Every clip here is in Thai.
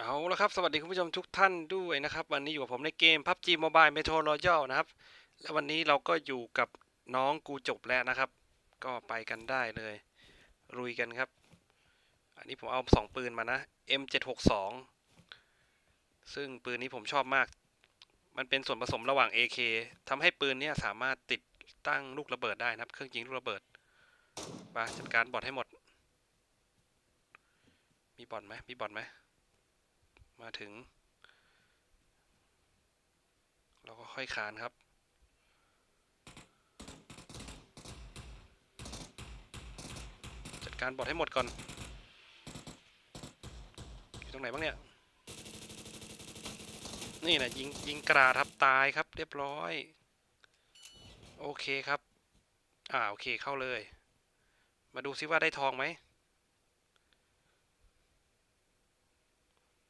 เอาละครับ สวัสดีคุณผู้ชมทุกท่านด้วยนะครับ วันนี้อยู่กับผมในเกม PUBG Mobile Metro Royal นะครับ และวันนี้เราก็อยู่กับน้องกูจบแล้วนะครับ ก็ไปกันได้เลยลุยกันครับ อันนี้ผมเอาสองปืนมานะ M762 ซึ่งปืนนี้ผมชอบมาก มันเป็นส่วนผสมระหว่าง AK ทำให้ปืนเนี้ยสามารถติดตั้งลูกระเบิดได้นะครับ เครื่องยิงลูกระเบิดมาจัดการบอทให้หมด มีบอทไหมมีบอทไหม มาถึง เราก็ค่อยคานครับ จัดการบอทให้หมดก่อน อยู่ตรงไหนบ้างเนี่ย นี่นะยิงยิงกราทับตายครับ เรียบร้อย โอเคครับ อ่าโอเคเข้าเลย มาดูซิว่าได้ทองไหม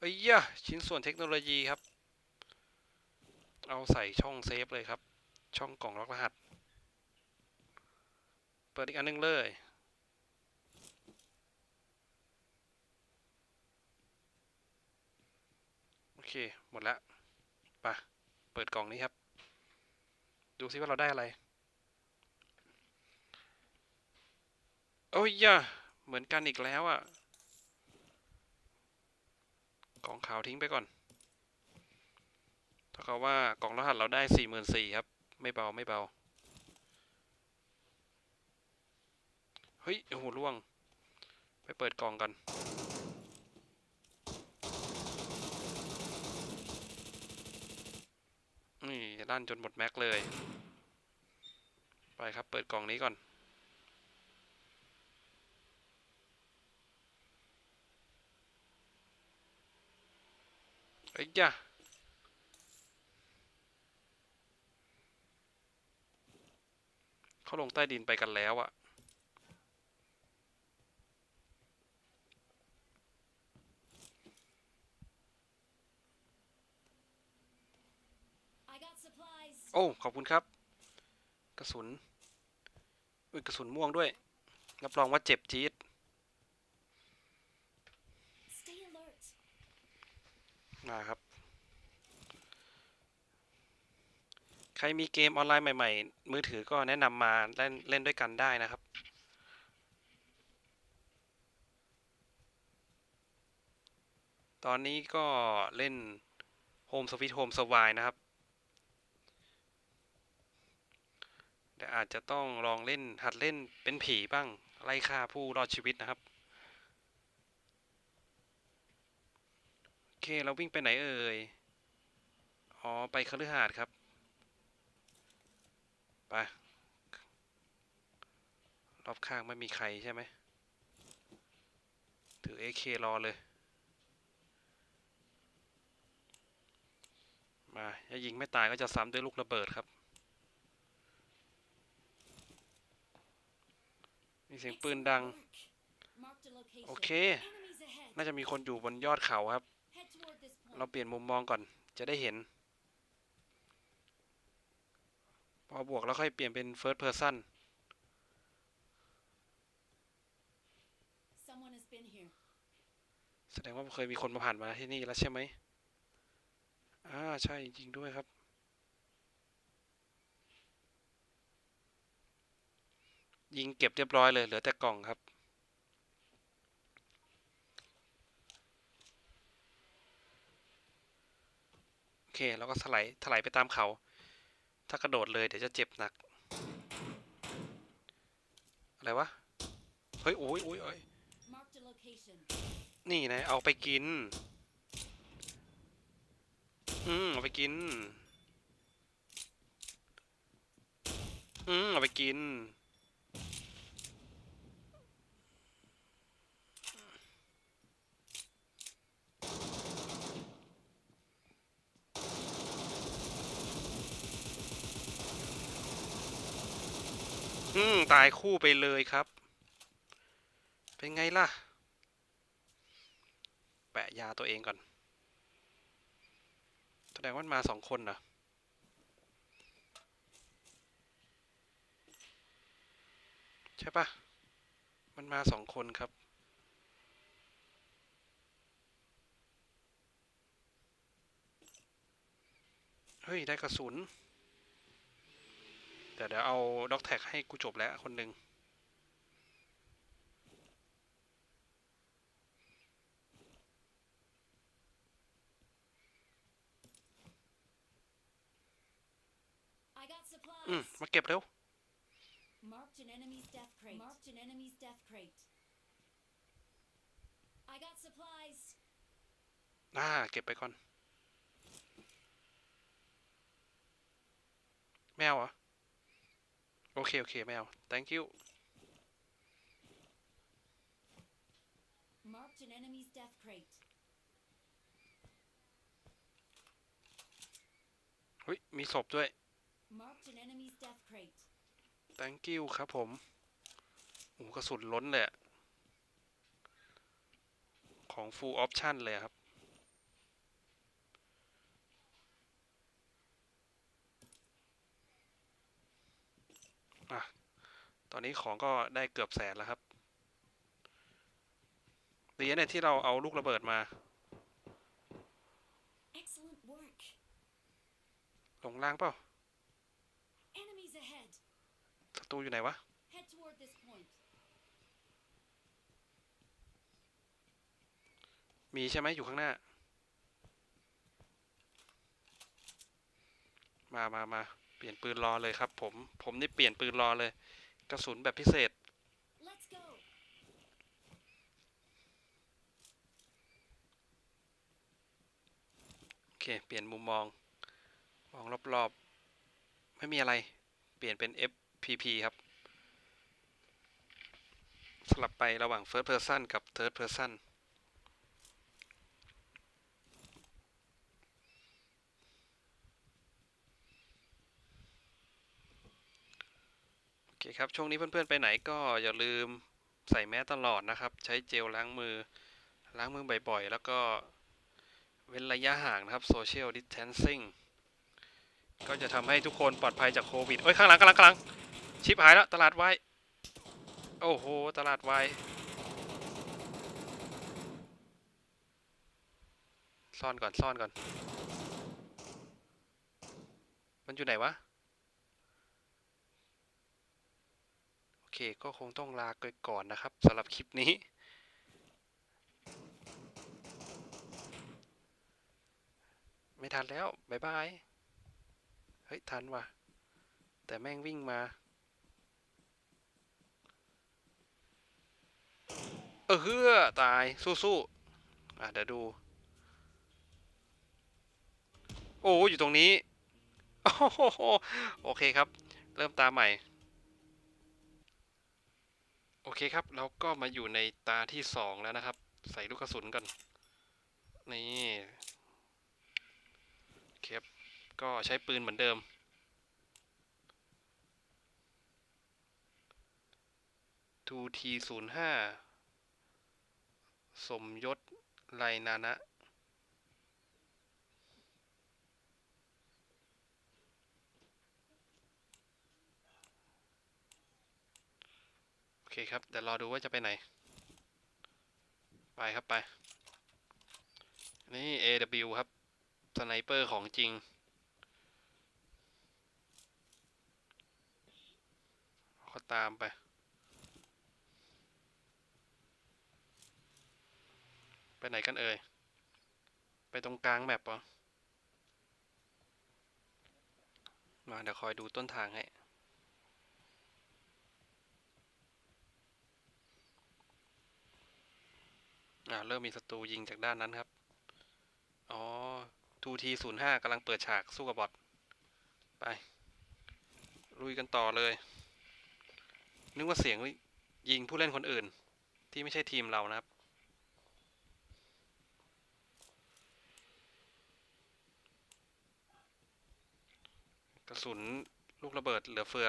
อ้ยะชิ้นส่วนเทคโนโลยีครับ เอาใส่ช่องเซฟเลยครับ ช่องกล่องล็อกรหัส เปิดอีกอันนึงเลยโอเค หมดแล้วไปเปิดกล่องนี้ครับ ดูซิว่าเราได้อะไรโอ้ยะเหมือนกันอีกแล้วอะ กล่องขาวทิ้งไปก่อนเท่ากับว่ากล่องรหัสเราได้สี่หมื่นสี่ครับ ไม่เบาไม่เบา เฮ้ย โอ้โหล่วง ไปเปิดกล่องกันนี่ลั่นจนหมดแม็กเลย ไปครับ เปิดกล่องนี้ก่อน เอ้ยจ้ะเขาลงใต้ดินไปกันแล้วอะ I got supplies. โอ้ ขอบคุณครับ กระสุนอุ้ยกระสุนม่วงด้วย รับรองว่าเจ็บจี๊ด มาครับ ใครมีเกมออนไลน์ใหม่ ๆ มือถือก็แนะนำมาเล่นเล่นด้วยกันได้นะครับตอนนี้ก็เล่น Home Sweet Home s w i นะครับ แต่อาจจะต้องลองเล่นหัดเล่นเป็นผีบ้าง ไล่ฆ่าผู้รอดชีวิตนะครับ โอ เคเราวิ่งไปไหนเอ่ย อ๋อ ไปคฤหาสน์ครับ ไป รอบข้างไม่มีใครใช่ไหม ถือ AK รอเลย มาถ้ายิงไม่ตายก็จะซ้ำด้วยลูกระเบิดครับ มีเสียงปืนดัง โอเค น่าจะมีคนอยู่บนยอดเขาครับ เราเปลี่ยนมุมมองก่อนจะได้เห็น พอบวกแล้วค่อยเปลี่ยนเป็น first person Someone has been here. แสดงว่าเคยมีคนมาผ่านมาที่นี่แล้วใช่ไหมอ่าใช่จริงๆด้วยครับ ยิงเก็บเรียบร้อยเลยเหลือแต่กล่องครับ เคแล้วก็ถลายถลายไปตามเขา ถ้ากระโดดเลยเดี๋ยวจะเจ็บหนัก อะไรวะ เฮ้ยโอ้ยโอ้ยโอ้ยนี่นะ เอาไปกิน อืมเอาไปกิน อืมเอาไปกิน อืมตายคู่ไปเลยครับ เป็นไงล่ะ แปะยาตัวเองก่อน แสดงว่ามาสองคนนะใช่ปะมันมาสองคนครับเฮ้ย ได้กระสุน แต่เดี๋ยวเอาด็อกแท็กให้กูจบแล้วคนหนึ่ง I got อืม supplies. มาเก็บเร็ว Marked an enemy's death crate. Marked an enemy's death crate. I got supplies. อ่า เก็บไปก่อน แมวเหรอ โอเค โอเคแมว thank you Marked an enemy's death crate. เฮ้ย มีศพด้วย Marked an enemy's death crate. thank you ครับผมโอ้โหกระสุนล้นเลยอะของ full option เลยอะครับ อะ ต อนนี้ของก็ได้เกือบแสนแล้วครับดีนะเนี่ยที่เราเอาลูกระเบิดมา Excellent work. ลงล่างเปล่า Enemies ahead. ศัตรูอยู่ไหนวะ Head toward this point. มีใช่ไหมอยู่ข้างหน้า มามามาเปลี่ยนปืนรอเลยครับผม ผมนี่เปลี่ยนปืนรอเลย กระสุนแบบพิเศษ Let's go. โอเค เปลี่ยนมุมมอง มองรอบๆ ไม่มีอะไร เปลี่ยนเป็น FPP ครับ สลับไประหว่าง First Person กับ Third Person โอเคครับ ช่วงนี้เพื่อนๆไปไหนก็อย่าลืมใส่แมสตลอดนะครับ ใช้เจลล้างมือ ล้างมือบ่อยๆ แล้วก็เว้นระยะห่างนะครับ social distancing ก็จะทำให้ทุกคนปลอดภัยจากโควิดเอ้ย ข้างหลังข้างหลังข้างหลัง ชิปหายแล้ว ตลาดวาย โอ้โห ตลาดวาย ซ่อนก่อน ซ่อนก่อน มันอยู่ไหนวะ โอ เคก็คงต้องลาไปก่อนนะครับสำหรับคลิปนี้ ไม่ทันแล้วบายบาย เฮ้ย ทันว่ะ แต่แม่งวิ่งมา เออเฮือตาย สู้ๆอะเดี๋ยวดู โอ้ อยู่ตรงนี้ โอ้โหโอเคครับ เริ่มตาใหม่ โอเคครับ เราก็มาอยู่ในตาที่สองแล้วนะครับ ใส่ลูกกระสุนกัน นี่เคปก็ใช้ปืนเหมือนเดิม 2T 0 5 สมยศไรนานะ เคครับ เดี๋ยวรอดูว่าจะไปไหน ไปครับไป นี่ AW ครับ สไนเปอร์ของจริง ก็ตามไป ไปไหนกันเอ่ย ไปตรงกลางแมปเหรอมาเดี๋ยวคอยดูต้นทางให้ อ่าเริ่มมีศัตรูยิงจากด้านนั้นครับ อ๋อ 2T 0 5กำลังเปิดฉากสู้กับบอทไป ลุยกันต่อเลย นึกว่าเสียงยิงผู้เล่นคนอื่น ที่ไม่ใช่ทีมเรานะครับกระสุนลูกระเบิดเหลือเฟือ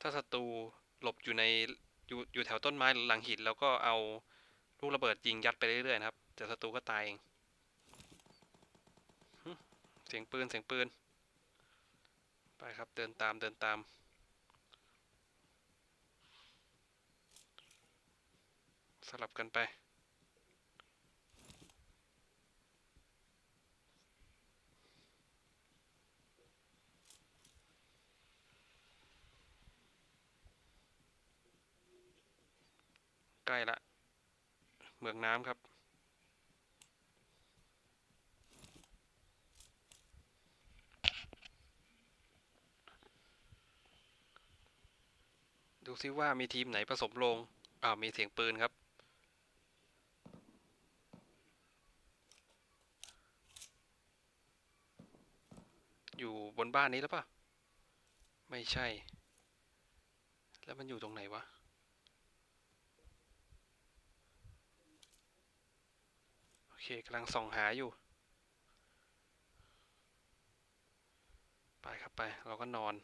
ถ้าศัตรูหลบอยู่ในอยู่อยู่แถวต้นไม้หลังหินแล้วก็เอา ลูกระเบิดยิงยัดไปเรื่อยๆนะครับเดี๋ศัตรูก็ตายเองเสียงปืนเสียงปืน ไปครับเดินตามเดินตามสลับกันไป ใกล้ละ เมืองน้ำครับ ดูซิว่ามีทีมไหนผสมลงอ้าวมีเสียงปืนครับ อยู่บนบ้านนี้หรือเปล่าไม่ใช่ แล้วมันอยู่ตรงไหนวะ โอ เคกำลังส่องหาอยู่ ไปครับไป เราก็นอน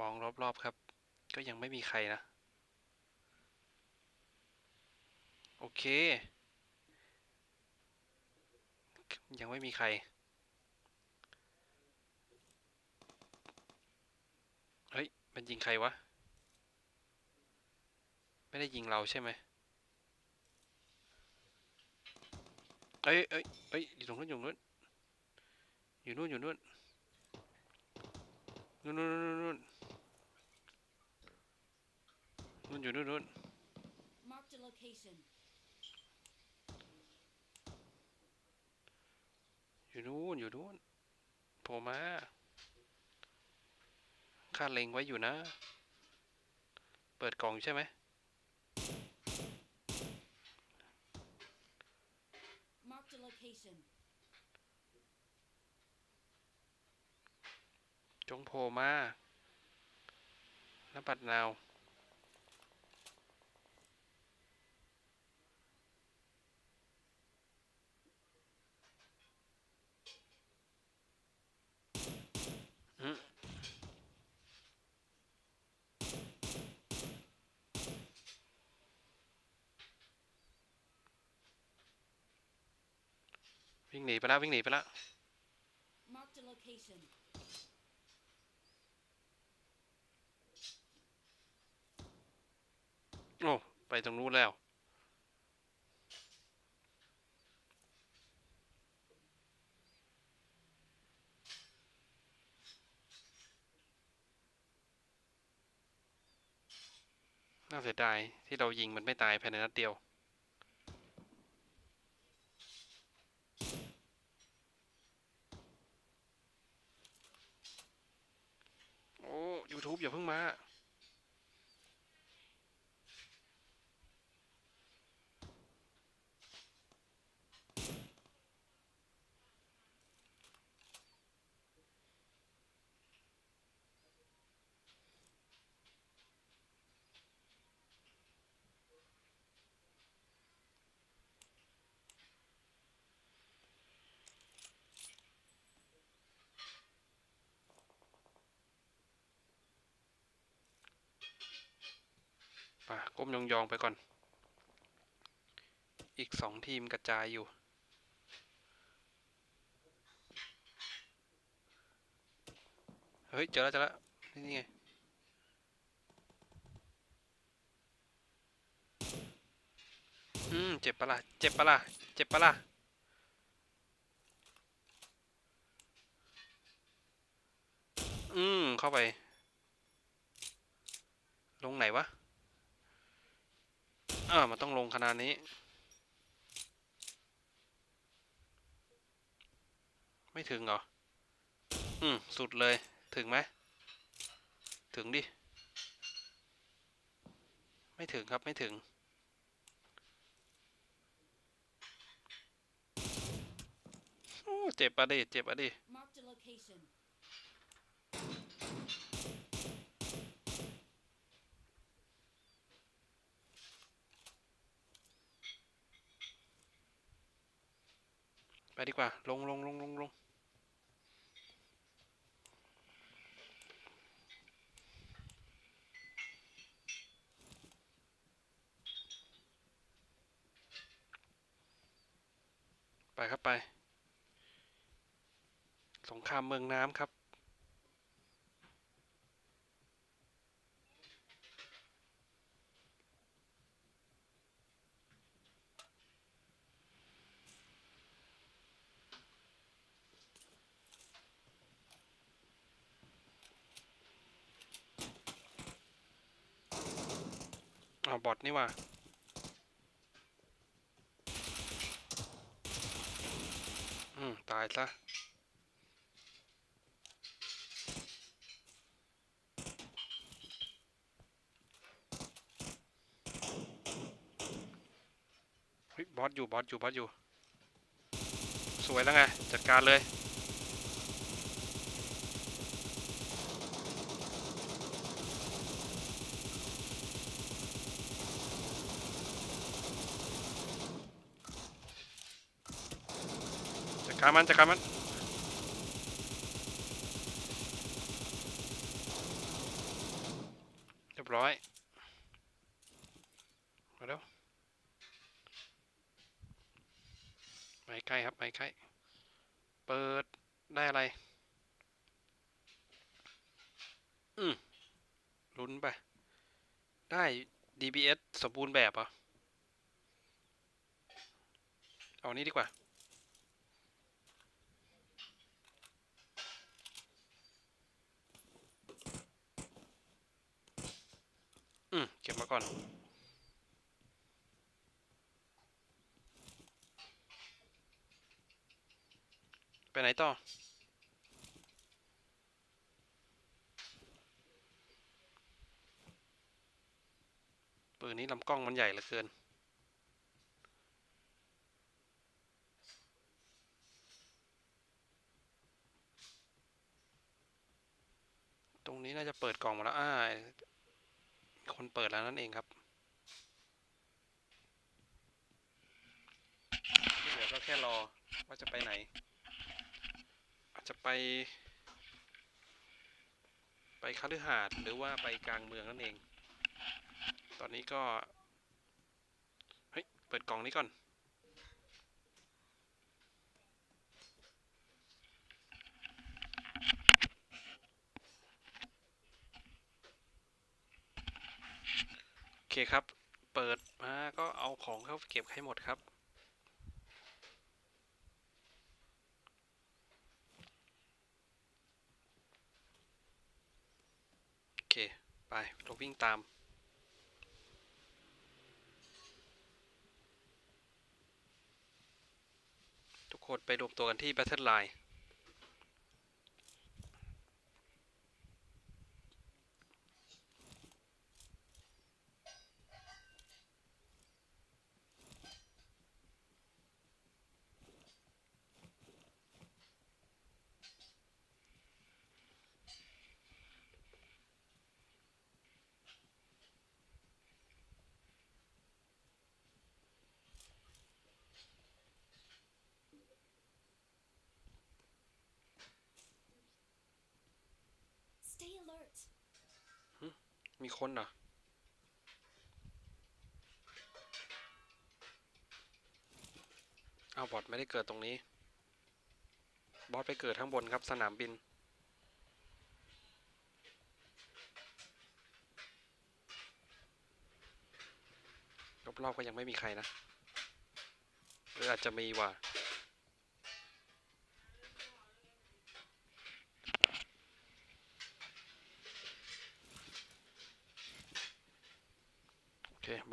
มองรอบๆครับ ก็ยังไม่มีใครนะ โอเค ยังไม่มีใคร เฮ้ย มันยิงใครวะ ไม่ได้ยิงเราใช่ไหมเอ้ยเอ้ยเอ้ยอยู่ตรงนู้นอยู่ตรงนู้นอยู่นู่นอยู่นู่นนู่นนู่นนู่นนู่นนู่นอยู่นู่นนู่น Marked a location. อยู่นู่นอยู่นู่นโผล่มาข้าเล็งไว้อยู่นะ เปิดกล่องใช่ไหม Marked a location. จงโผล่มาน้ำปัดนาว วิ่งหนีไปแล้ววิ่งหนีไปแล้ว Marked a location. โอ้ไปตรงนู้นแล้ว น่าเสียดายที่เรายิงมันไม่ตายภายในนัดเดียว โอ้ YouTube อย่าเพิ่งมา ป่ะก้มยองๆไปก่อน อีกสองทีมกระจายอยู่ เฮ้ย เจอแล้วเจอแล้ว นี่ไงอืม เจ็บปะล่ะ เจ็บปะล่ะ เจ็บปะล่ะ อืม เข้าไป ลงไหนวะ อ่ามันต้องลงขนาดนี้ ไม่ถึงเหรอ อืม สุดเลย ถึงไหม ถึงดิ ไม่ถึงครับ ไม่ถึง โอ้ เจ็บอะดิ เจ็บอะดิ Marked a location. ดีกว่า ลงลงลงลงลงไปครับไป สงครามเมืองน้ำครับ อาว บอทนี่ว่าอืม ตายซะฮ้ยบอสอยู่ บอสอยู่ บอสอยู่ สวยแล้วไง จัดการเลย การมันจัดการมันเรียบร้อยมาแล้วไปใกล้ครับไปใกล้เปิดได้อะไร อืมลุ้นไป ได้ DBS สมบูรณ์แบบเหรอเอานี้ดีกว่า อื มาก่อน ไปไหนต่อ ปืนนี้ลำกล้องมันใหญ่เหลือเกินตรงนี้น่าจะเปิดกล่องมาแล้ว อ่า คนเปิดแล้วนั่นเองครับที่เหลือก็แค่รอว่าจะไปไหน อาจจะไป ไปคฤหาสน์หรือว่าไปกลางเมืองนั่นเอง ตอนนี้ก็ เฮ้ย เปิดกล่องนี้ก่อน เคครับ เปิดมาก็เอาของเข้าเก็บให้หมดครับ โอเค ไป เราวิ่งตามทุกคนไปรวมตัวกันที่ Battle Line มีคนเหรอเอาบอทไม่ได้เกิดตรงนี้ บอสไปเกิดข้างบนครับสนามบิน รอบๆก็ยังไม่มีใครนะ หรืออาจจะมีว่ะ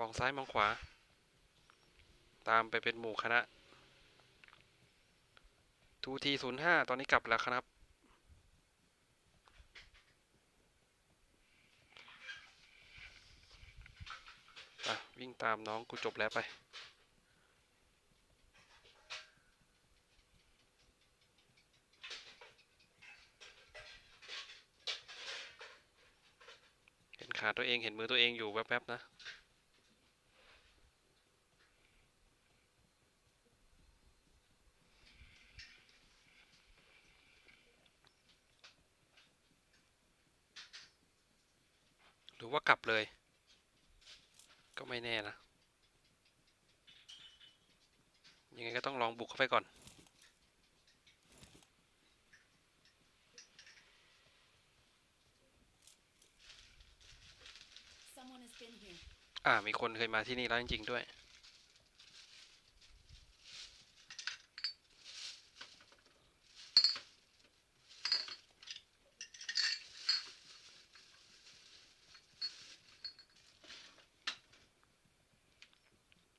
อเคมองซ้ายมองขวา ตามไปเป็นหมู่คณะทูทีศูนย์ห้าตอนนี้กลับแล้วครับ วิ่งตามน้องกูจบแล้วไปเห็นขาตัวเองเห็นมือตัวเองอยู่แวบๆนะ ว่ากลับเลย ก็ไม่แน่นะ ยังไงก็ต้องลองบุกเข้าไปก่อน Someone has been here. อ่ามีคนเคยมาที่นี่แล้วจริงๆด้วย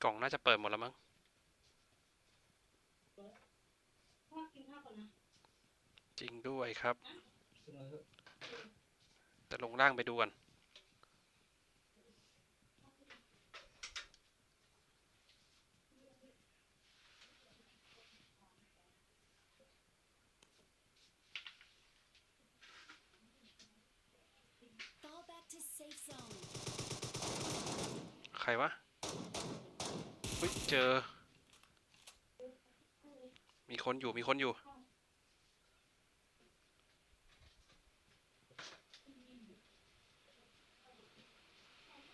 กล่องน่าจะเปิดหมดแล้วมั้งพ่อกินข้าวก่อนนะจริงด้วยครับแต่ลงล่างไปดูกัน Fall back to safe zone. ใครวะเฮ้ยเจอ มีคนอยู่ มีคนอยู่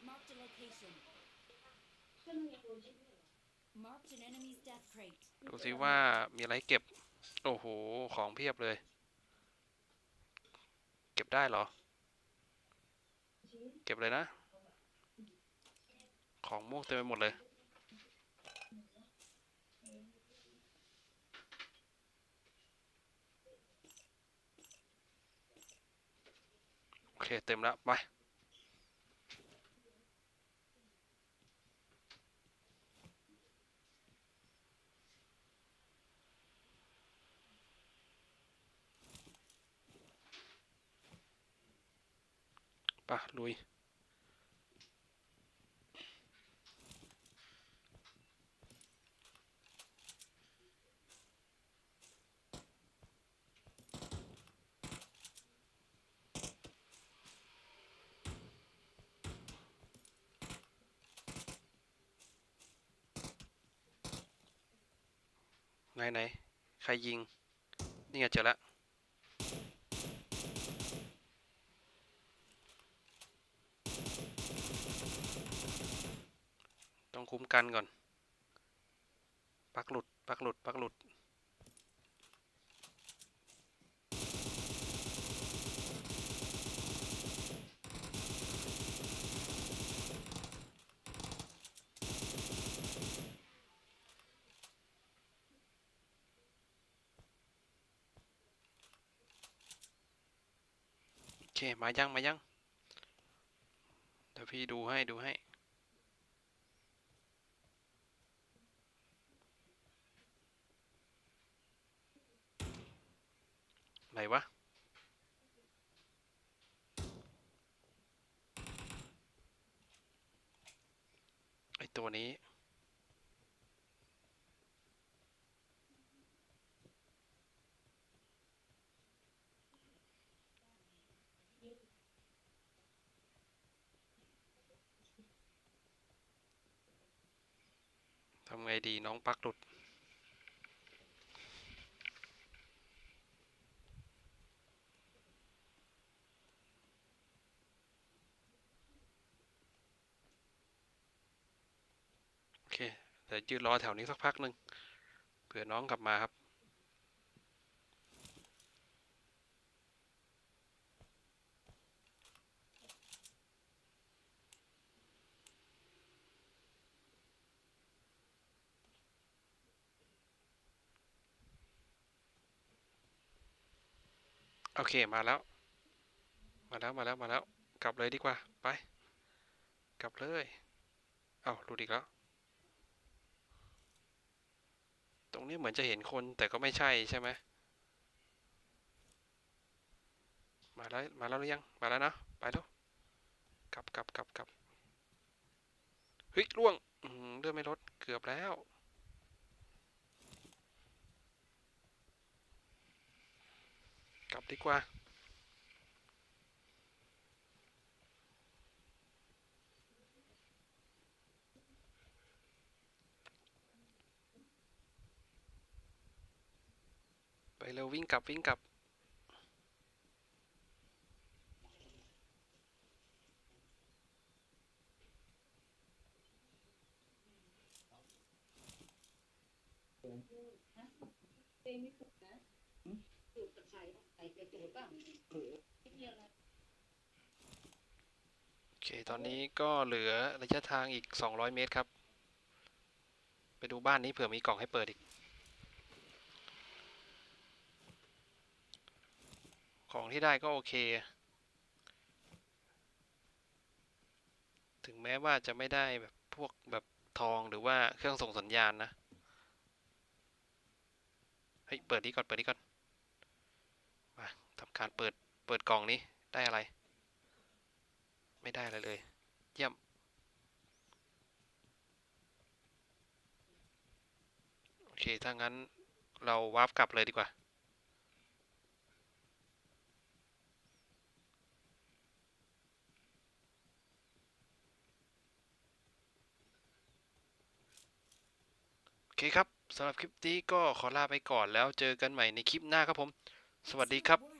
Marked a location. ขึ้นมีตัวชิ้นหนึ่ง Marked an enemy's death crate. ดูสิว่ามีอะไรให้เก็บ โอ้โห ของเพียบเลย เก็บได้เหรอชิ้นเก็บเลยนะ ของม่วงเต็มไปหมดเลย โอเค เต็มแล้ว ไป ไปะลุย ไหนไหนใครยิง นี่ไงเจอแล้วต้องคุ้มกันก่อน ปักหลุด ปักหลุด ปักหลุด มายังมายัง เดี๋ยวพี่ดูให้ดูให้ ไหนวะไอตัวนี้ ทำไงดีน้องปักหลุด โอเคเดี๋ยวยืนรอแถวนี้สักพักหนึ่งเผื่อน้องกลับมาครับ โอเคมาแล้ว มาแล้วมาแล้วมาแล้ว กลับเลยดีกว่า ไป กลับเลย เอาหลุดอีกแล้ว ตรงนี้เหมือนจะเห็นคนแต่ก็ไม่ใช่ใช่ไหมมาแล้วมาแล้วหรือยัง มาแล้วนะไปแล้วกลับกลับกลับกลับเฮ้ยล่วงเลือดไม่ลดเกือบแล้ว กลับดีกว่า ไปเร็ววิ่งกลับวิ่งกลับ เต็มไม่ถูกนะถูกตะไคร้ใส่ไปตูดบ้างไม่มีอะไร โอเค ตอนนี้ก็เหลือระยะทางอีก 200 เมตรครับ ไปดูบ้านนี้เผื่อมีกล่องให้เปิดอีก ของที่ได้ก็โอเค ถึงแม้ว่าจะไม่ได้แบบพวกแบบทองหรือว่าเครื่องส่งสัญญาณนะ เฮ้ย เปิดนี้ก่อน เปิดนี้ก่อน มาทำการเปิด เปิดกล่องนี้ได้อะไร ไม่ได้อะไรเลย เยี่ยม โอเค ถ้างั้นเราวาร์ปกลับเลยดีกว่า โอเคครับสำหรับคลิปนี้ก็ขอลาไปก่อนแล้วเจอกันใหม่ในคลิปหน้าครับผม สวัสดีครับ